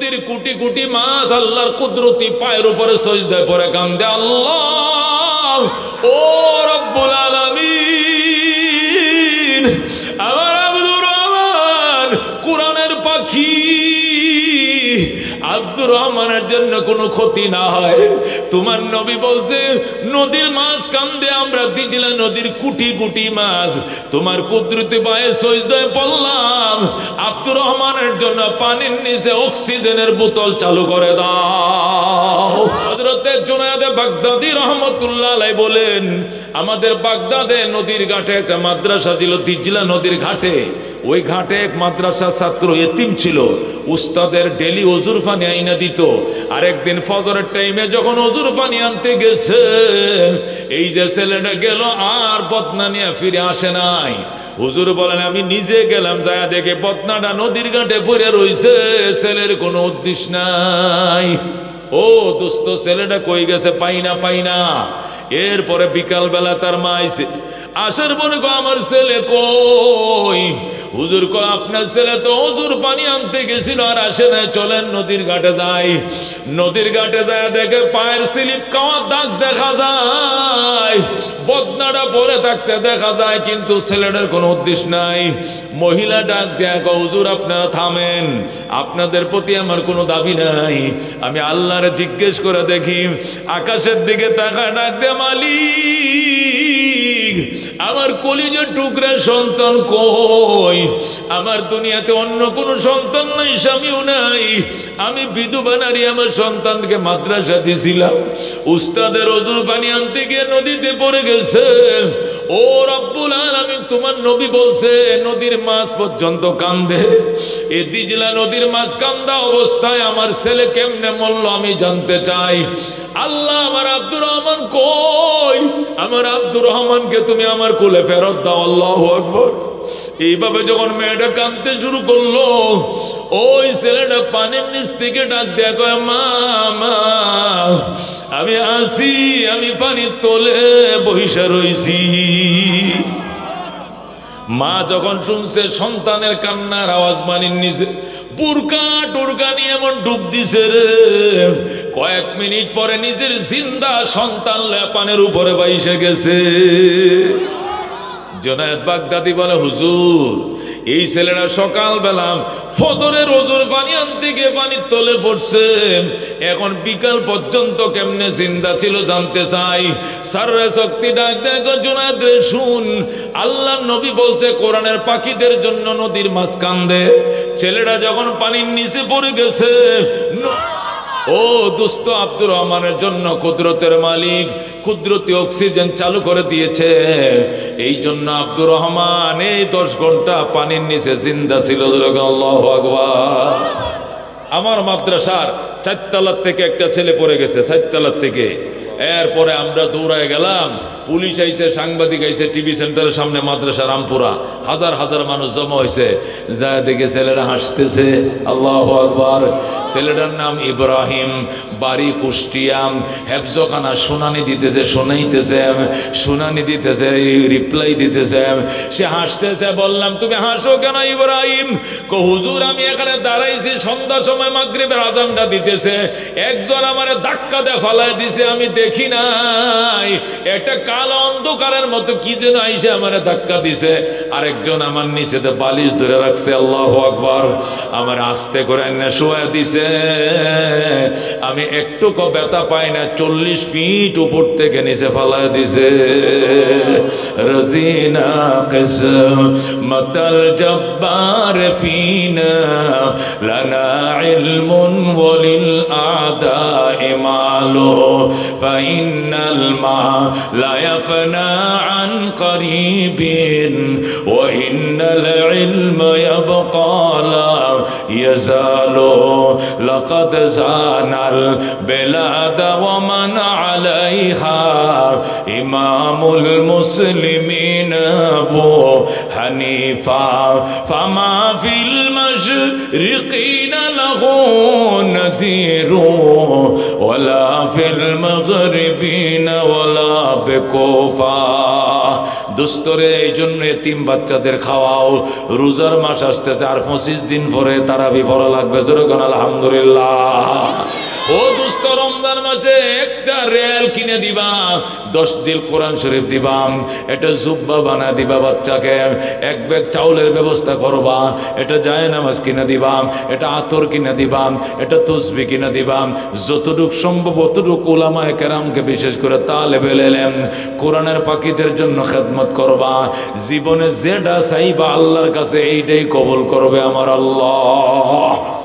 নদীর কুটি কুটি মাছ আল্লাহর কুদরতি পায়ের উপরে সজদায় পরে কান্দে আল্লাহ। ও আব্দুর রহমানের জন্য কোনো ক্ষতি না হয়। তোমার নবী বলছে, নদীর মাছ কান্দে আমরা দিছিলাম নদীর কুটি কুটি মাছ। তোমার কুদরতি পায়ে সজদায় পড়লাম। আব্দুর রহমানের জন্য পানির নিচে অক্সিজেনের বোতল চালু করে দাও। জোনায়াদে বাগদাদি রহমতুল্লাহ বলেন, আমাদের বাগদাদে নদীর ঘাটে একটা মাদ্রাসা ছিল, তিজলা নদীর ঘাটে। ওই ঘাটে এক মাদ্রাসার ছাত্র এতিম ছিল। উস্তাদের ডেলি অজুর পানি আইনা দিত। আরেকদিন ফজরের টাইমে যখন অজুর পানি আনতে গেছে, এই যে ছেলেটা গেল, আর বদনা নিয়ে ফিরে আসে নাই। হুজুর বলেন, আমি নিজে গেলাম, যায় দেখে বদনাটা নদীর ঘাটে পড়ে রইছে। ছেলের কোনো উদ্দেশ্য নাই। ও দুস্থ ছেলেটা কই গেছে পাই না পাই না। এরপরে বিকালবেলা তার মা আইসে আসার পরে আমার ছেলে কই? হুজুর কো আপনার ছেলে তো হুজুর পানি আনতে গেছিল আর আসে না চলেন নদীর ঘাটে যাই। নদীর ঘাটে যায় দেখে পায়ের স্লিপ খাওয়ার দাগ দেখা যায়। বদনাটা পরে থাকতে দেখা যায়, কিন্তু ছেলেটার কোনো উদ্দেশ্য নাই। মহিলা ডাক দেয়া হুজুর আপনারা থামেন, আপনাদের প্রতি আমার কোনো দাবি নাই। আমি আল্লাহর জিজ্ঞেস করে দেখি, আকাশের দিকে তাকায় ডাক দে মালিক আমার কলিজের টুকরা সন্তান কই? আমার দুনিয়াতে অন্য কোনো সন্তান নাই, স্বামীও নাই। আমি বিধবা নারী, আমার সন্তানকে মাদ্রাসা দিছিলাম। উস্তাদের অজুর পানি আনতে গিয়ে নদীতে পড়ে গেছে। ও রব্বুল আলামিন, তোমার নবী বলছে, নদীর মাছ পর্যন্ত কান্দে। এ দিজলা নদীর মাছ কান্দা অবস্থায় আমার ছেলে কেমনে মরল আমি জানতে চাই। আল্লাহ আমার আব্দুর রহমান আমার আব্দুর রহমানকে তুমি আমার কোলে ফেরত দাও, আল্লাহ আকবর। এইভাবে যখন মেয়েটা কাঁদতে শুরু করল, ওই ছেলেটা পানির নিচ থেকে ডাক দেয়া কয়, মা আমি আসি, আমি পানির তোলে বহিসা রইছি। মা যখন শুনছে, সন্তানের কান্নার আওয়াজ মানির নিচে, বুরকা টুরকা নিয়ে এমন ডুব দিছে রে। কয়েক মিনিট পরে নিজের জিন্দা সন্তান লেপানের উপরে বাইসে গেছে। জোনায়দ বাগদাদি বলে, হুজুর, এই ছেলেরা সকাল বেলা ফজরের ওজোর পানি আনতে গিয়ে পানির তলে পড়ছে। এখন বিকাল পর্যন্ত কেমনে জিন্দা ছিল জানতে চাই। সাররে শক্তি ডাক দেখো জোনায়দ রে, শুন। আল্লাহ নবী বলছে, কোরআনের পাখিদের জন্য নদীর মাছ কান্দে ছেলেটা যখন পানির নিচে পড়ে গেছে ও দুস্থ আব্দুর রহমানের জন্য কুদরতের মালিক, কুদরতি অক্সিজেন চালু করে দিয়েছে। এই জন্য আব্দুর রহমান এই দশ ঘণ্টা পানির নিচে জিন্দা ছিল আমার মাদ্রাসার চারতলার থেকে একটা ছেলে পড়ে গেছে, চারতলার থেকে। এরপরে আমরা দৌড়ায় গেলাম, পুলিশ আইছে, সাংবাদিক আইছে, টিভি সেন্টারের সামনে মাদ্রাসা রামপুরা। হাজার হাজার মানুষ জমা হয়েছে যা দেখে ছেলেরা হাসতেছে, আল্লাহ আকবার। ছেলেটার নাম ইব্রাহিম, বাড়ি কুষ্টিয়া। হেফজখানা শুনানি দিতেছে, শোনাইতেছে, শুনানি দিতেছে, রিপ্লাই দিতেছে। সে হাসতেছে, বললাম, তুমি হাসো কেন ইব্রাহিম? হুজুর, আমি এখানে দাঁড়াইছি সন্ধ্যা সময় মাগরিবের আজানটা দিতেছে একজন আমারে ধাক্কা দিয়ে ফালাই দিছে, আমি দেখি নাই। একটা কালো অন্ধকারের মতো কি যেন আইসে আমারে ধাক্কা দিছে। আরেকজন আমার নিচেতে বালিশ ধরে রাখছে, আল্লাহ আকবার। আমার আস্তে করে শোয়া দিছে। আমি একটুকু ব্যথা পাই না, চল্লিশ ফিট উপর থেকে নিচে ফালাই দিছে। رزينا قسمة الجبار فينا. لنا علم وللأعداء ماله فإن الماء لا يفنى عن قريب وإن العلم يبقى لا يزال لقد زان البلاد ومن عليها. إمام المسلمين أبو حنيفة فما في المشرقين له نذير ولا في المغربين ولا بكوفة. দুস্তরে এই জন্য এতিম বাচ্চাদের খাওয়াও। রোজার মাস আসতেছে, আর পঁচিশ দিন পরে তারা বিফল লাগবে। যেরকম আলহামদুলিল্লাহ। ও রমজান মাসে একটা রেল কিনে দিবা, দশ দিল কোরআন শরীফ দিবা, এটা জুব্বা বানা দিবা বাচ্চাকে, এক ব্যাগ চাউলের ব্যবস্থা করবা, এটা যায় নামাজ কিনে দিবা, এটা আতর কিনে দিবা, এটা তসবি কিনে দিবা, যতটুক সম্ভব অতটুক ওলামায় কেরামকে বিশেষ করে তালে বেলেলেন কোরআনের পাখিদের জন্য খেদমত করবা, জীবনে যেটা চাইবা আল্লাহর কাছে এইটাই কবুল করবে আমার আল্লাহ।